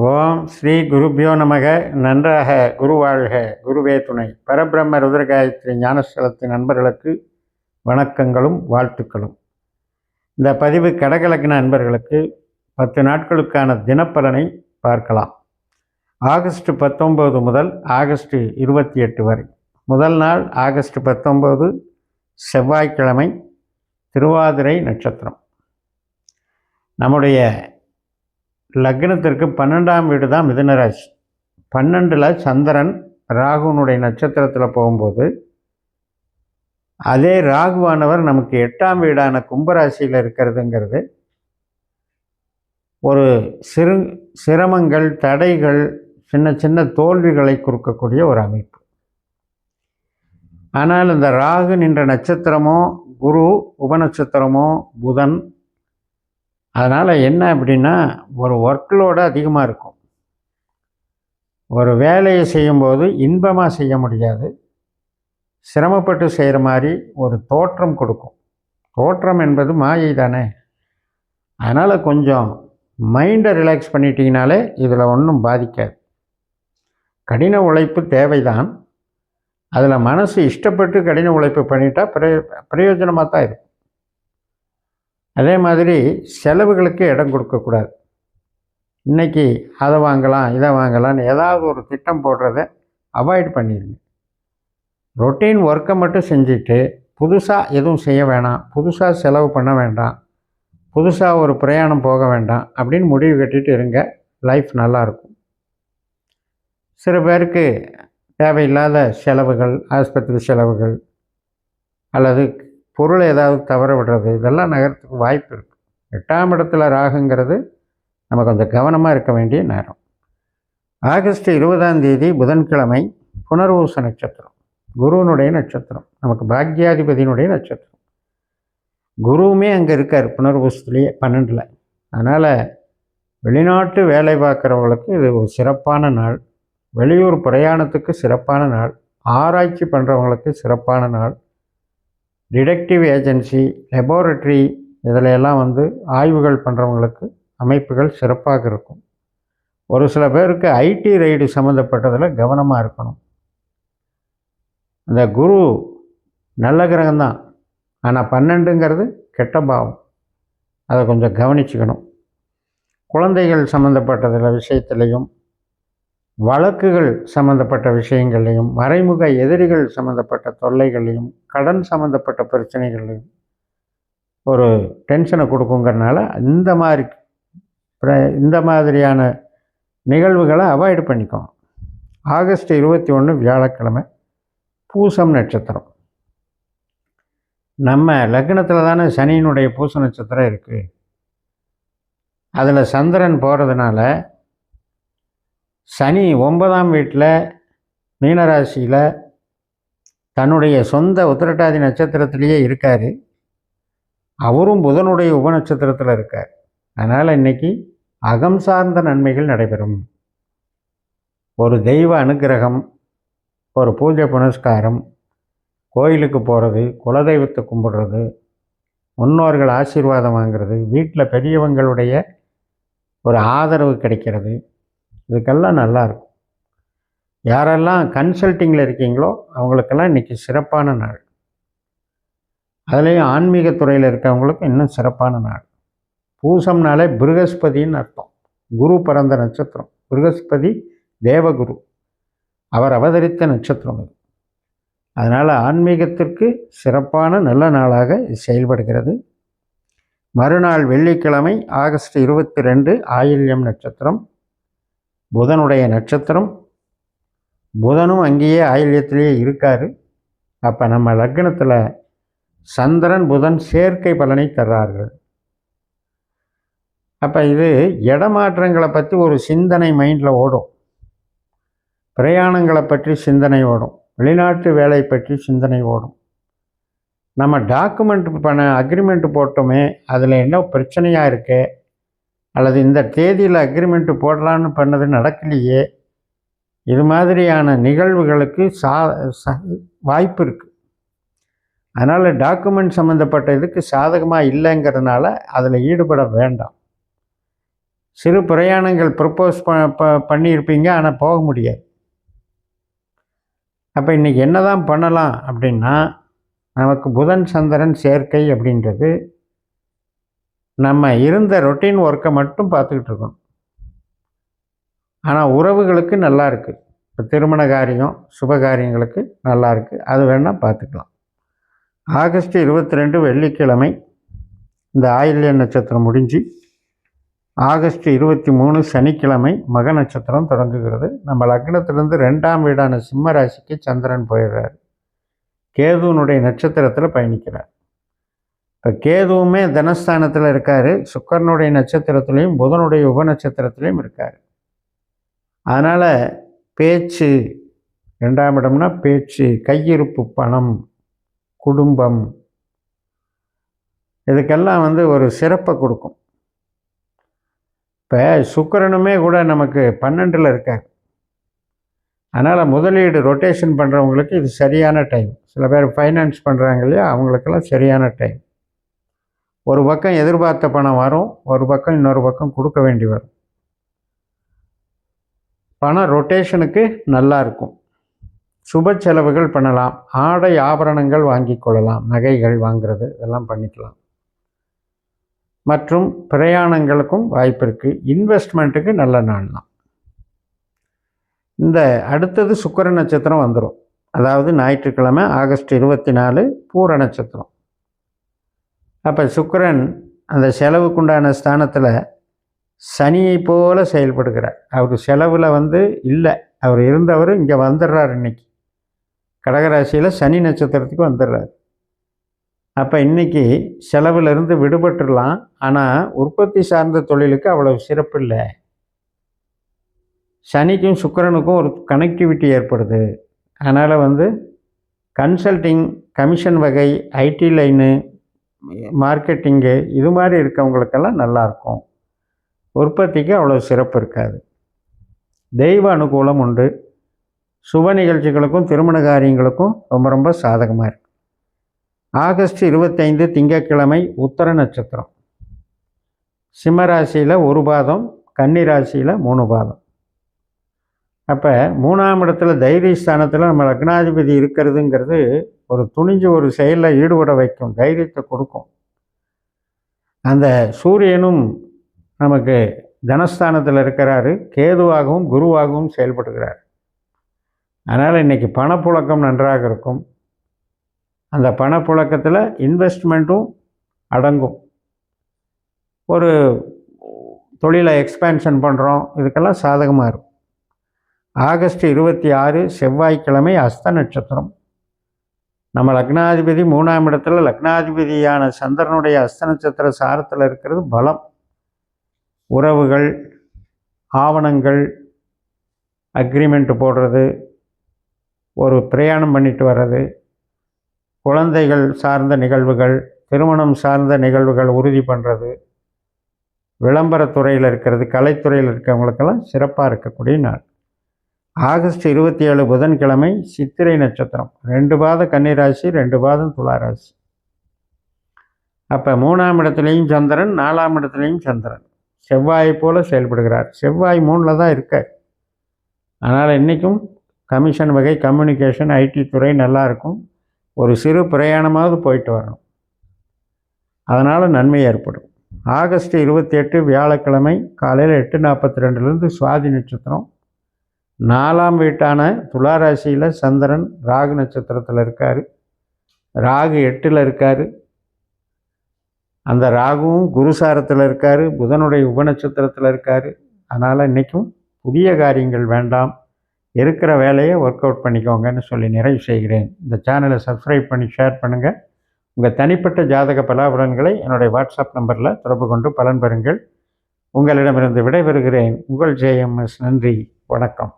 ஓம் ஸ்ரீ குருபியோ நமக. நன்றாக குரு வாழ்க. குருவே துணை. பரபிரம்ம ருத்ரகாயத்ரி ஞானஸ்தலத்தின் நண்பர்களுக்கு வணக்கங்களும் வாழ்த்துக்களும். இந்த பதிவு கடகலக்கின நண்பர்களுக்கு பத்து நாட்களுக்கான தினப்பலனை பார்க்கலாம். ஆகஸ்ட் பத்தொம்பது முதல் ஆகஸ்ட் இருபத்தி எட்டு வரை. முதல் நாள் ஆகஸ்ட் பத்தொம்பது செவ்வாய்க்கிழமை திருவாதிரை நட்சத்திரம். நம்முடைய லக்னத்திற்கு பன்னெண்டாம் வீடு தான் மிதுனராசி. பன்னெண்டில் சந்திரன் ராகுனுடைய நட்சத்திரத்தில் போகும்போது அதே ராகுவானவர் நமக்கு எட்டாம் வீடான கும்பராசியில் இருக்கிறதுங்கிறது ஒரு சிறு சிரமங்கள் தடைகள் சின்ன சின்ன தோல்விகளை கொடுக்கக்கூடிய ஒரு அமைப்பு. ஆனால் இந்த ராகு நின்ற நட்சத்திரமோ குரு உபநட்சத்திரமோ புதன் அதனால் என்ன அப்படின்னா ஒரு ஒர்க்லோடு அதிகமாக இருக்கும். ஒரு வேலையை செய்யும்போது இன்பமாக செய்ய முடியாது. சிரமப்பட்டு செய்கிற மாதிரி ஒரு தோற்றம் கொடுக்கும். தோற்றம் என்பது மாயை தானே. அதனால் கொஞ்சம் மைண்டை ரிலாக்ஸ் பண்ணிட்டீங்கனாலே இதில் ஒன்றும் பாதிக்காது. கடின உழைப்பு தேவைதான். அதில் மனசு இஷ்டப்பட்டு கடின உழைப்பு பண்ணிட்டா பிரயோ பிரயோஜனமாக தான் இருக்கும். அதே மாதிரி செலவுகளுக்கு இடம் கொடுக்கக்கூடாது. இன்றைக்கி அதை வாங்கலாம் இதை வாங்கலாம்னு ஏதாவது ஒரு திட்டம் போடுறத அவாய்ட் பண்ணிடுங்க ரொட்டீன் ஒர்க்கை மட்டும் செஞ்சுட்டு புதுசாக எதுவும் செய்ய வேணாம் புதுசாக செலவு பண்ண வேண்டாம் புதுசாக ஒரு பிரயாணம் போக வேண்டாம் அப்படின்னு முடிவு கட்டிட்டு இருங்க. லைஃப் நல்லாயிருக்கும் சில பேருக்கு தேவையில்லாத செலவுகள் ஆஸ்பத்திரி செலவுகள் அல்லது பொருளை ஏதாவது தவற விடுறது இதெல்லாம் நகரத்துக்கு வாய்ப்பு இருக்குது எட்டாம் இடத்துல ராகுங்கிறது நம்ம கொஞ்சம் கவனமாக இருக்க வேண்டிய நேரம். ஆகஸ்ட் இருபதாம் தேதி புதன்கிழமை புனர்வூச நட்சத்திரம். குருவனுடைய நட்சத்திரம். நமக்கு பாக்யாதிபதியினுடைய நட்சத்திரம். குருவுமே அங்கே இருக்கார் புனர்வூசத்துலேயே பன்னெண்டில். அதனால் வெளிநாட்டு வேலை பார்க்குறவங்களுக்கு இது ஒரு சிறப்பான நாள். வெளியூர் பிரயாணத்துக்கு சிறப்பான நாள். ஆராய்ச்சி பண்ணுறவங்களுக்கு சிறப்பான நாள். டிடெக்டிவ் ஏஜென்சி லெபார்ட்ரி இதில் எல்லாம் வந்து ஆய்வுகள் பண்ணுறவங்களுக்கு அமைப்புகள் சிறப்பாக இருக்கும். ஒரு சில பேருக்கு ஐடி ரைடு சம்மந்தப்பட்டதில் கவனமாக இருக்கணும். இந்த குரு நல்ல கிரகம்தான் ஆனால் பன்னெண்டுங்கிறது கெட்ட பாவம். அதை கொஞ்சம் கவனிச்சுக்கணும். குழந்தைகள் சம்மந்தப்பட்டதில் விஷயத்துலேயும் வழக்குகள் சம்மந்தப்பட்ட விஷயங்கள்லையும் மறைமுக எதிரிகள் சம்மந்தப்பட்ட தொல்லைகளையும் கடன் சம்மந்தப்பட்ட பிரச்சனைகளையும் ஒரு டென்ஷனை கொடுக்குங்கிறனால இந்த மாதிரி இந்த மாதிரியான நிகழ்வுகளை அவாய்டு பண்ணிக்கோங்க. ஆகஸ்ட் இருபத்தி ஒன்று வியாழக்கிழமை பூசம் நட்சத்திரம். நம்ம லக்னத்தில் தானே சனியினுடைய பூச நட்சத்திரம் இருக்குது அதில் சந்திரன் போகிறதுனால சனி ஒன்பதாம் வீட்டில் மீனராசியில் தன்னுடைய சொந்த உத்திரட்டாதி நட்சத்திரத்திலேயே இருக்கார். அவரும் புதனுடைய உபநட்சத்திரத்தில் இருக்கார். அதனால் இன்றைக்கி அகம் சார்ந்த நன்மைகள் நடைபெறும். ஒரு தெய்வ அனுகிரகம் ஒரு பூஜை புனஸ்காரம் கோயிலுக்கு போகிறது குலதெய்வத்தை கும்பிடுறது முன்னோர்கள் ஆசீர்வாதம் வாங்கிறது வீட்டில் பெரியவங்களுடைய ஒரு ஆதரவு கிடைக்கிறது. இதுக்கெல்லாம் நல்லாயிருக்கும் யாரெல்லாம் கன்சல்ட்டிங்கில் இருக்கீங்களோ அவங்களுக்கெல்லாம் இன்றைக்கி சிறப்பான நாள். அதுலேயும் ஆன்மீக துறையில் இருக்கவங்களுக்கு இன்னும் சிறப்பான நாள். பூசம்னாலே பிருகஸ்பதின்னு அர்த்தம். குரு பிறந்த நட்சத்திரம். பிருகஸ்பதி தேவகுரு. அவர் அவதரித்த நட்சத்திரம் இது. அதனால் ஆன்மீகத்திற்கு சிறப்பான நல்ல நாளாக செயல்படுகிறது. மறுநாள் வெள்ளிக்கிழமை ஆகஸ்ட் இருபத்தி ரெண்டு ஆயில்யம் நட்சத்திரம். புதனுடைய நட்சத்திரம். புதனும் அங்கேயே ஆயில்யத்திலேயே இருக்கார். அப்போ நம்ம லக்னத்தில் சந்திரன் புதன் சேர்க்கை பலனை தர்றார்கள். அப்போ இது இடமாற்றங்களை பற்றி ஒரு சிந்தனை மைண்டில் ஓடும். பிரயாணங்களை பற்றி சிந்தனை ஓடும். வெளிநாட்டு வேலை பற்றி சிந்தனை ஓடும். நம்ம டாக்குமெண்ட் பண்ண அக்ரிமெண்ட் போட்டோமே அதில் என்ன பிரச்சனையாக இருக்குது அல்லது இந்த தேதியில் அக்ரிமெண்ட்டு போடலான்னு பண்ணது நடக்கலையே இது மாதிரியான நிகழ்வுகளுக்கு சா வாய்ப்பு இருக்குது அதனால் டாக்குமெண்ட் சம்மந்தப்பட்ட இதுக்கு சாதகமாக இல்லைங்கிறதுனால அதில் ஈடுபட வேண்டாம். சிறு பிரயாணங்கள் ப்ரப்போஸ் ப ப பண்ணியிருப்பீங்க ஆனால் போக முடியாது. அப்போ இன்றைக்கி என்ன தான் பண்ணலாம் அப்படின்னா நமக்கு புதன் சந்திரன் சேர்க்கை அப்படின்றது நம்ம இருந்த ரொட்டீன் ஒர்க்கை மட்டும் பார்த்துக்கிட்டு இருக்கணும். ஆனால் உறவுகளுக்கு நல்லா இருக்குது இப்போ திருமண காரியம் சுப காரியங்களுக்கு நல்லா இருக்குது அது வேணால் பார்த்துக்கலாம். ஆகஸ்ட் இருபத்தி ரெண்டு வெள்ளிக்கிழமை இந்த ஆயில்ய நட்சத்திரம் முடிஞ்சு ஆகஸ்ட் இருபத்தி மூணு சனிக்கிழமை மக நட்சத்திரம் தொடங்குகிறது. நம்ம லக்னத்திலேருந்து ரெண்டாம் வீடான சிம்ம ராசிக்கு சந்திரன் போயிடுறார். கேதுவனுடைய நட்சத்திரத்தில் பயணிக்கிறார். இப்போ கேதுவுமே தனஸ்தானத்தில் இருக்கார். சுக்கரனுடைய நட்சத்திரத்துலேயும் புதனுடைய உப நட்சத்திரத்துலேயும் இருக்கார். அதனால் பேச்சு ரெண்டாம் இடம்னா பேச்சு கையிருப்பு பணம் குடும்பம் இதுக்கெல்லாம் வந்து ஒரு சிறப்பை கொடுக்கும். இப்போ சுக்கரனுமே கூட நமக்கு பன்னெண்டில் இருக்கார். அதனால் முதலீடு ரொட்டேஷன் பண்ணுறவங்களுக்கு இது சரியான டைம் சில பேர் ஃபைனான்ஸ் பண்ணுறாங்க இல்லையா அவங்களுக்கெல்லாம் சரியான டைம் ஒரு பக்கம் எதிர்பார்த்த பணம் வரும் ஒரு பக்கம் இன்னொரு பக்கம் கொடுக்க வேண்டி வரும். பணம் ரொட்டேஷனுக்கு நல்லா இருக்கும். சுப செலவுகள் பண்ணலாம். ஆடை ஆபரணங்கள் வாங்கி கொள்ளலாம். நகைகள் வாங்கிறது இதெல்லாம் பண்ணிக்கலாம். மற்றும் பிரயாணங்களுக்கும் வாய்ப்பு இருக்குது இன்வெஸ்ட்மெண்ட்டுக்கு நல்ல நாள் தான் இந்த அடுத்தது சுக்கர நட்சத்திரம் வந்துடும் அதாவது ஞாயிற்றுக்கிழமை ஆகஸ்ட் இருபத்தி நாலு பூர நட்சத்திரம். அப்போ சுக்கரன் அந்த செலவுக்குண்டான ஸ்தானத்தில் சனியை போல செயல்படுகிறார். அவர் செலவில் வந்து இல்லை. அவர் இருந்தவர் இங்கே வந்துடுறார் இன்னைக்கு. கடகராசியில் சனி நட்சத்திரத்துக்கு வந்துடுறார் அப்போ இன்றைக்கி செலவிலிருந்து விடுபட்டுடலாம் ஆனால் உற்பத்தி சார்ந்த தொழிலுக்கு அவ்வளவு சிறப்பு இல்லை. சனிக்கும் சுக்கரனுக்கும் ஒரு கனெக்டிவிட்டி ஏற்படுது. அதனால் வந்து கன்சல்டிங் கமிஷன் வகை ஐடி லைனு மார்க்கெட்டிங்கு இது மாதிரி இருக்கவங்களுக்கெல்லாம் நல்லாயிருக்கும். உற்பத்திக்கு அவ்வளோ சிறப்பு இருக்காது. தெய்வ அனுகூலம் உண்டு. சுப நிகழ்ச்சிகளுக்கும் திருமண காரியங்களுக்கும் ரொம்ப ரொம்ப சாதகமாக இருக்குது ஆகஸ்ட் இருபத்தைந்து திங்கட்கிழமை உத்தர நட்சத்திரம். சிம்மராசியில் ஒரு பாதம் கன்னிராசியில் மூணு பாதம். அப்போ மூணாம் இடத்துல தைரிய ஸ்தானத்தில் நம்ம லக்னாதிபதி இருக்கிறதுங்கிறது ஒரு துணிஞ்சு ஒரு செயலில் ஈடுபட வைக்கும் தைரியத்தை கொடுக்கும். அந்த சூரியனும் நமக்கு தனஸ்தானத்தில் இருக்கிறாரு கேதுவாகவும் குருவாகவும் செயல்படுகிறார். அதனால் இன்றைக்கி பணப்புழக்கம் நன்றாக இருக்கும். அந்த பணப்புழக்கத்தில் இன்வெஸ்ட்மெண்ட்டும் அடங்கும். ஒரு தொழிலை எக்ஸ்பேன்ஷன் பண்ணுறோம் இதுக்கெல்லாம் சாதகமாக இருக்கும். ஆகஸ்ட் இருபத்தி ஆறு செவ்வாய்க்கிழமை அஸ்த நட்சத்திரம். நம்ம லக்னாதிபதி மூணாம் இடத்துல லக்னாதிபதியான சந்திரனுடைய அஸ்த நட்சத்திர சாரத்தில் இருக்கிறது பலம். உறவுகள் ஆவணங்கள் அக்ரிமெண்ட் போடுறது ஒரு பிரயாணம் பண்ணிட்டு வர்றது குழந்தைகள் சார்ந்த நிகழ்வுகள் திருமணம் சார்ந்த நிகழ்வுகள் உறுதி பண்ணுறது விளம்பரத்துறையில் இருக்கிறது கலைத்துறையில் இருக்கிறவங்களுக்கெல்லாம் சிறப்பாக இருக்கக்கூடிய நாள். ஆகஸ்ட் இருபத்தி ஏழு புதன்கிழமை சித்திரை நட்சத்திரம். ரெண்டு பாத கன்னிராசி ரெண்டு பாதம் துளாராசி. அப்போ மூணாம் இடத்துலையும் சந்திரன் நாலாம் இடத்துலையும் சந்திரன். செவ்வாயை போல் செயல்படுகிறார். செவ்வாய் மூணில் தான் இருக்கார். அதனால் இன்றைக்கும் கமிஷன் வகை கம்யூனிகேஷன் ஐடி துறை நல்லாயிருக்கும் ஒரு சிறு பிரயாணமாவது போயிட்டு வரணும். அதனால் நன்மை ஏற்படும். ஆகஸ்ட் இருபத்தி எட்டு வியாழக்கிழமை காலையில் எட்டு நாற்பத்தி ரெண்டுலேருந்து சுவாதி நட்சத்திரம். நாலாம் வீட்டான துளாராசியில் சந்திரன் ராகு நட்சத்திரத்தில் இருக்கார். ராகு எட்டில் இருக்கார். அந்த ராகுவும் குருசாரத்தில் இருக்கார். புதனுடைய உபநட்சத்திரத்தில் இருக்கார். அதனால் இன்றைக்கும் புதிய காரியங்கள் வேண்டாம். இருக்கிற வேலையை ஒர்க் அவுட் பண்ணிக்கோங்கன்னு சொல்லி நிறைவு செய்கிறேன். இந்த சேனலை சப்ஸ்கிரைப் பண்ணி ஷேர் பண்ணுங்கள் உங்கள் தனிப்பட்ட ஜாதக பலாபலன்களை என்னுடைய வாட்ஸ்அப் நம்பரில் தொடர்பு கொண்டு பலன் பெறுங்கள். உங்களிடமிருந்து விடைபெறுகிறேன். உங்கள் ஜேஎம்எஸ் நன்றி. வணக்கம்.